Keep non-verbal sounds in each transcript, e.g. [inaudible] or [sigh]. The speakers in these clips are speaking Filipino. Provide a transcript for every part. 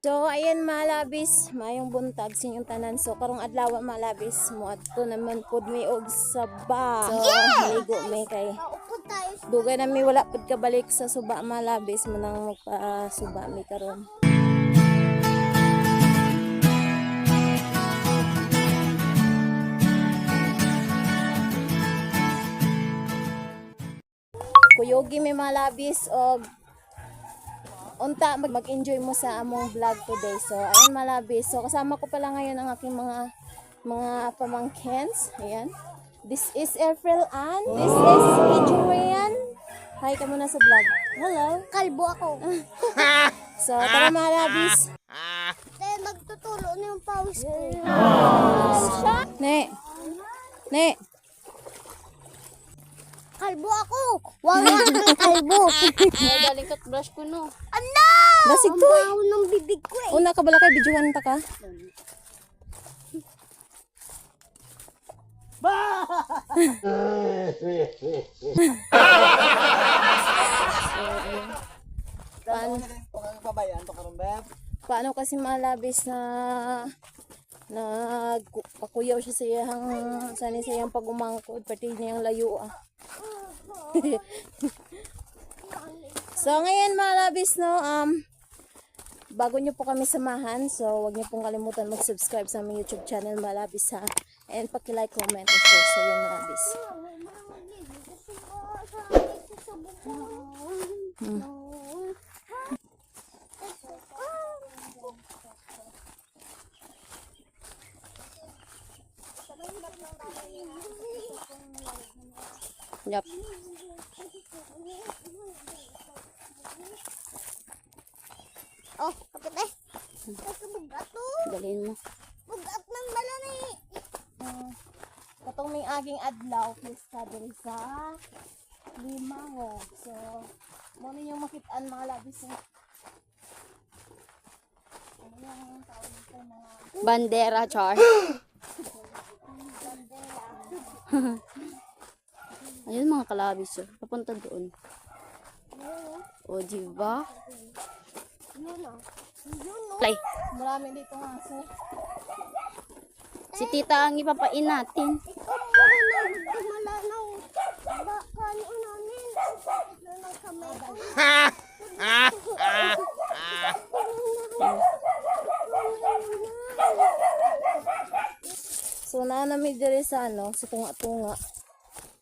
So, ayan malabis, mayong buntag sa inyong tanan. So, karong adlaw malabis mo adto naman pud mi og saba. So, maligo mi kay dugay na mi wala pud kabalik sa suba malabis mo nang magpa-suba mi karon. Kuyogi mi malabis og unta mag- mag-enjoy mo sa among vlog today. So, ayun malabis. So, kasama ko pala ngayon ang aking mga mga pamangkins. Ayan. This is April Ann. This is Adrian. Hi ka muna sa vlog. Hello. Kalbo ako. [laughs] So, tara malabis. Dahil nagtutulo na yung pawis ko. Ne. Ne. Kalbo ako. Wala [laughs] ng kalbo. Galing toothbrush ko no. Ano? Basig Ang to eh. baho ng bibig ko eh. Una ka bala kay bidyuhan ta ka? Paano, karon beb. paano kasi malabis na nagpakuyaw siya sa iyang sani sa iyang pagumangkod pati niyang layo ah. So ngayon malabis no um bago niyo po kami samahan so wag niyo pong kalimutan mag-subscribe sa aming YouTube channel malabis ha and paki-like, comment, and share sa yung malabis. Yup. Oh, kapit eh. Kasi bugat to. Dalhin mo. Bugat ng bala na eh. Katong may aging adlaw pista diri sa Limango. So, mo yung makitaan mga labis ng ano yung tawag dito mga Bandera, char. [laughs] Ayun mga kalabis. oh. Papunta doon. O, diba? Play. marami dito nga Si tita ang ipapain natin. [laughs] So na nami diri sa ano, sa tunga-tunga.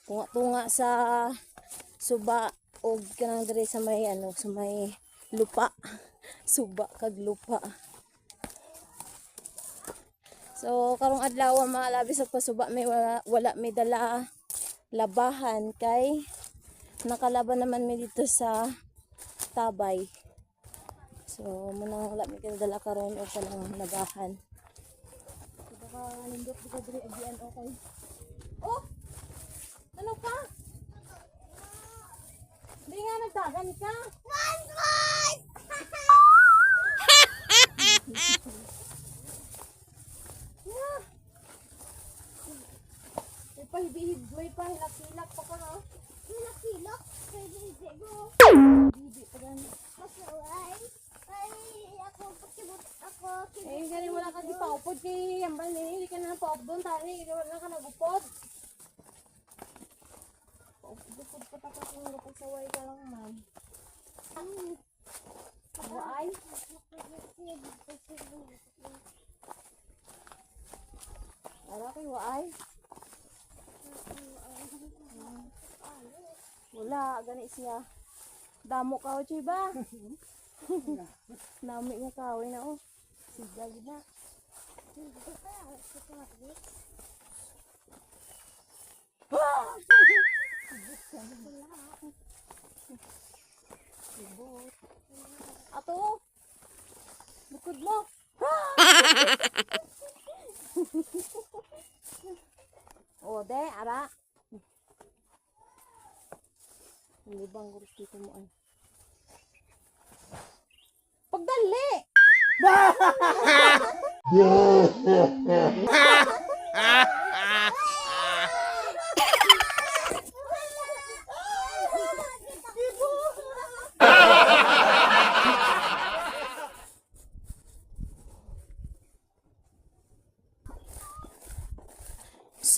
Tunga-tunga sa suba o kanang diri sa may ano, sa may lupa. [laughs] Suba kag lupa. So karong adlaw mga labi sa pasuba may wala, wala may dala labahan kay nakalaban naman mi dito sa tabay. So muna wala may dala karon o kanang labahan. Baka nindot ka diri agian okay. Oh! Ano ka? Hindi nga nagtagan ka. Voice! Yeah. May pahibihib, may pahilak-hilak pa ka no? Hilak-hilak. Pwede hindi ko. Bibi pa gani. Masaway. Ay, ako pakibot ako. Eh, gani wala ka di paupod kay Yambal ni. Hindi ka na paupod doon. Hindi wala ka nagupod. Paupod pa ta ka kung napagsaway ka lang man. Waay. Wala kay waay. Wala, gani siya. Damo ka o, ba? Nami nga kawin na, oh. Sigag na. Ato, bukod mo. [laughs] o, de, ara. Hindi bang gurus dito mo ay. Pagdali! [laughs] [laughs]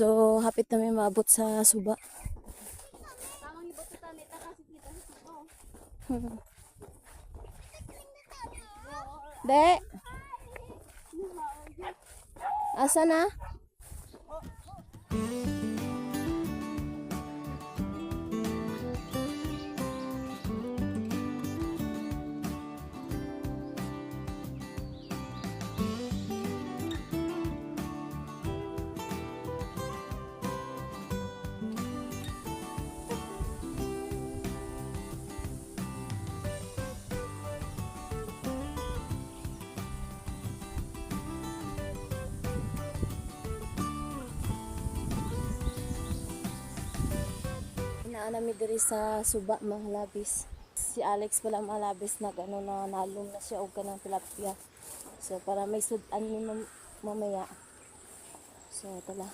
So, hapit na may maabot sa suba. Tamang ibot sa tanita kasi kita sa suko. De! Asa na? Namin diri sa suba mga labis. Si Alex pala mga labis na ano na nalum na siya og kanang tilapia. So para may sudan ni mam- mamaya. So tala.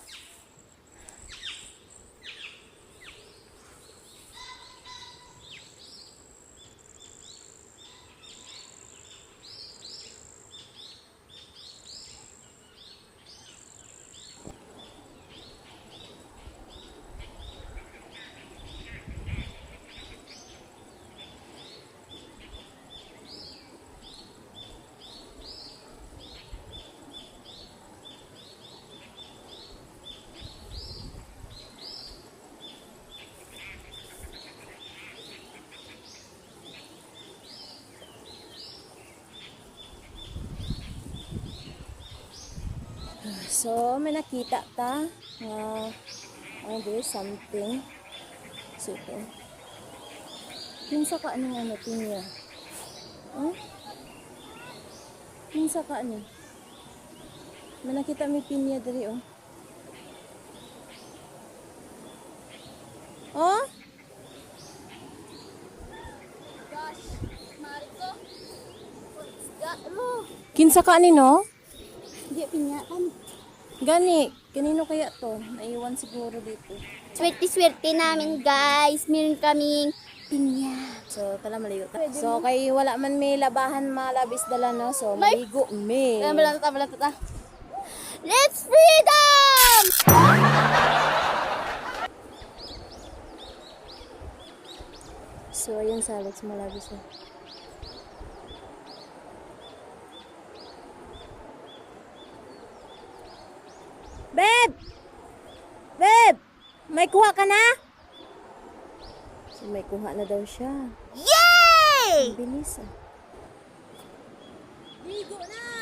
So may nakita ta nga ano there something. So ito. Kinsa ka ano nga natin niya? Oh? Kinsa ka ano? May nakita may pinya diri oh. Oh? Gosh, Mariko. Ano? Kinsa ka ni no? Hindi, pinyakan. Gani, kanino kaya to? Naiwan siguro dito. Swerte-swerte namin, guys. Meron kaming pinya. So, tala maligo ta. So, kay wala man may labahan malabis dala no. So, May- maligo me. Kaya balanta ta, balanta ta. Let's freedom! So, ayun sa Alex malabis na. Babe! Babe! May kuha ka na? So, may kuha na daw siya. Yay! Ang bilis ah. Ligo na!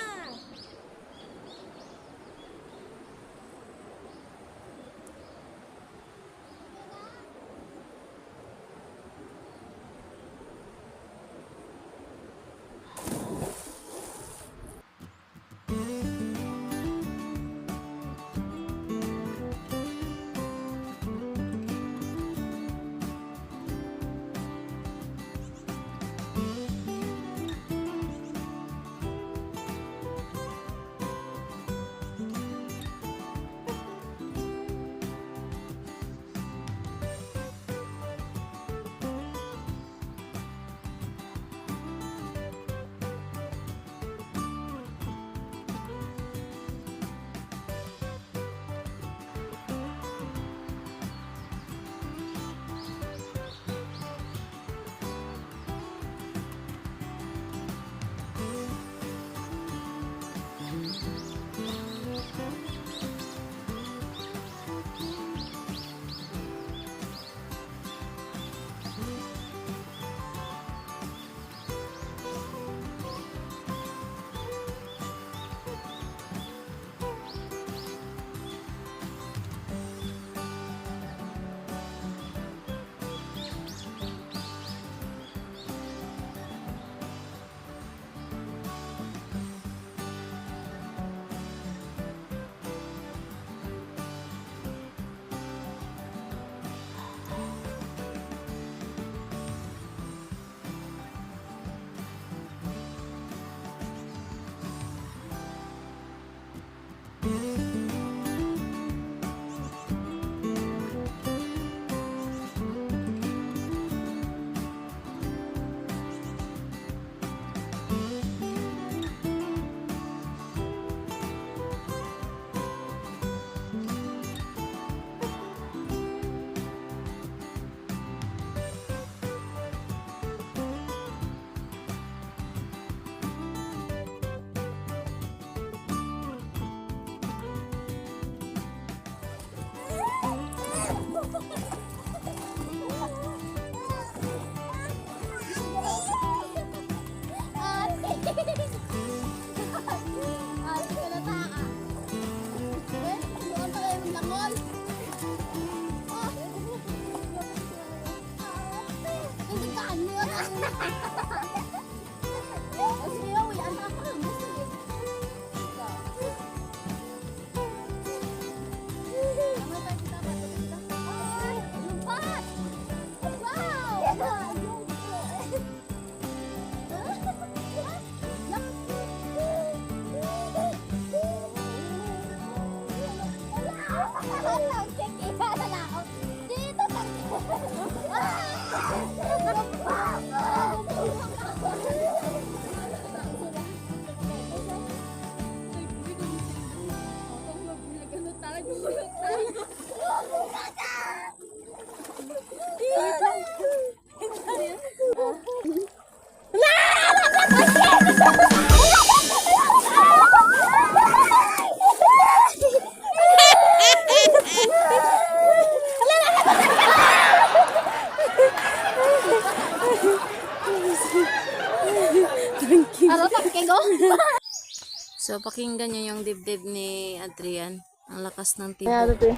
So, pakinggan niyo yung dibdib ni Adrian. Ang lakas ng tibok. Kaya ito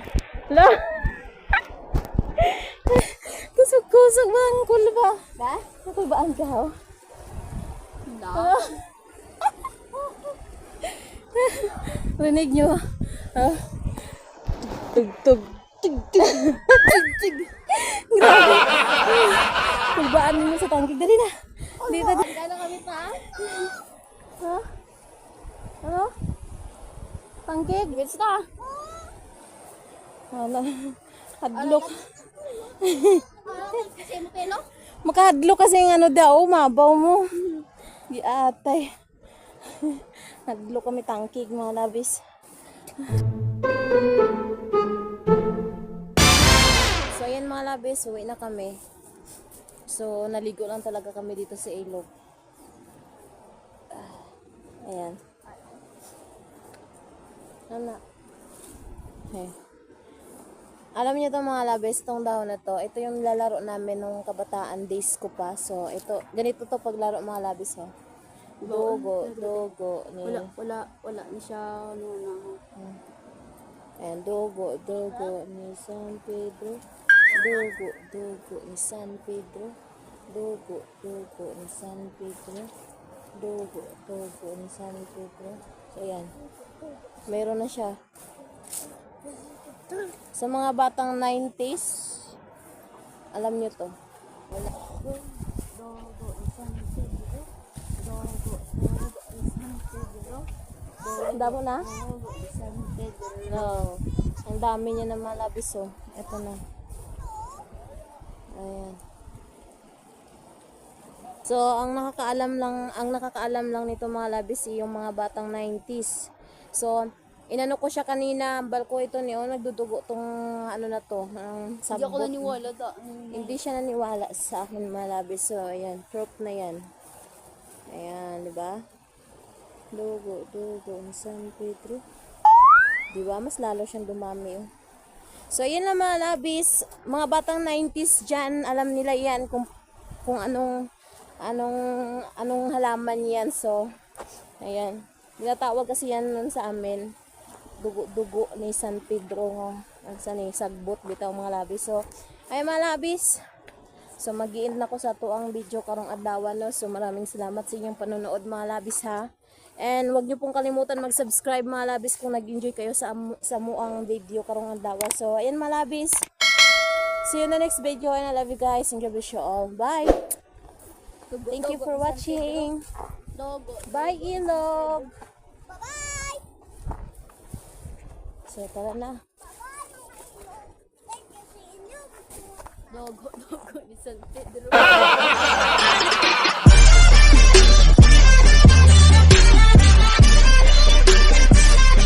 Lo! Kusog-kusog ba ang kulo ba? Ba? Ako ba ang gaw? Da. Rinig nyo. Ah. Tug-tug. Tug-tug. Tug-tug. Grabe. Kulbaan ninyo sa tangkig. Dali na. Dito. Kano kami pa? Ha? Ano? Tangkig? Wits ka. Wala. Hadlok. Makahadlok kasi yung ano daw, mabaw mo. Di atay. Hadlok kami tangkig mga labis. So ayan mga labis, uwi na kami. So naligo lang talaga kami dito sa ilog. Ah, Ayan. Ano? Okay. Alam niyo to mga labes, itong dahon na to, ito yung lalaro namin nung kabataan days ko pa. So, ito, ganito to paglaro mga labes ha. Dugo, dugo, ni, Wala, wala, wala na siya, ano na. ayan, dugo, dugo ni San Pedro. Dugo, dugo ni San Pedro. Dugo, dugo ni San Pedro. Dugo, dugo ni San Pedro. So, ayan. Meron na siya. Sa mga batang 90s, alam nyo to. Ang damo na? No. Ang dami niya na malabis oh. Ito na. Ayan. So, ang nakakaalam lang, ang nakakaalam lang nito mga labis yung mga batang 90s. So, inano ko siya kanina, balko ito niyo, nagdudugo tong ano na to, ang Hindi ako sabot. naniwala da. Hindi siya naniwala sa akin malabis. So, ayan, proof na yan. Ayan, di ba? Dugo, dugo, San Pedro. Di ba? Mas lalo siyang dumami. Oh. So, ayan lang mga labis. Mga batang 90s dyan, alam nila yan kung, kung anong, anong, anong halaman yan. So, ayan. Tinatawag kasi yan nun sa amin. Dugo-dugo ni San Pedro. Oh. Ang sa ni sagbot bitaw mga labis. So, ay mga labis. So, mag na ko sa tuang video karong adlaw no. So, maraming salamat sa inyong panonood mga labis ha. And wag niyo pong kalimutan mag-subscribe mga labis kung nag-enjoy kayo sa sa muang video karong adlaw. So, ayan mga labis. See you in the next video and I love you guys God bless you all. Bye. Thank you for watching. Logo. Bye, Ilog. Bye-bye! So, tara na. Logo, logo ni San Pedro.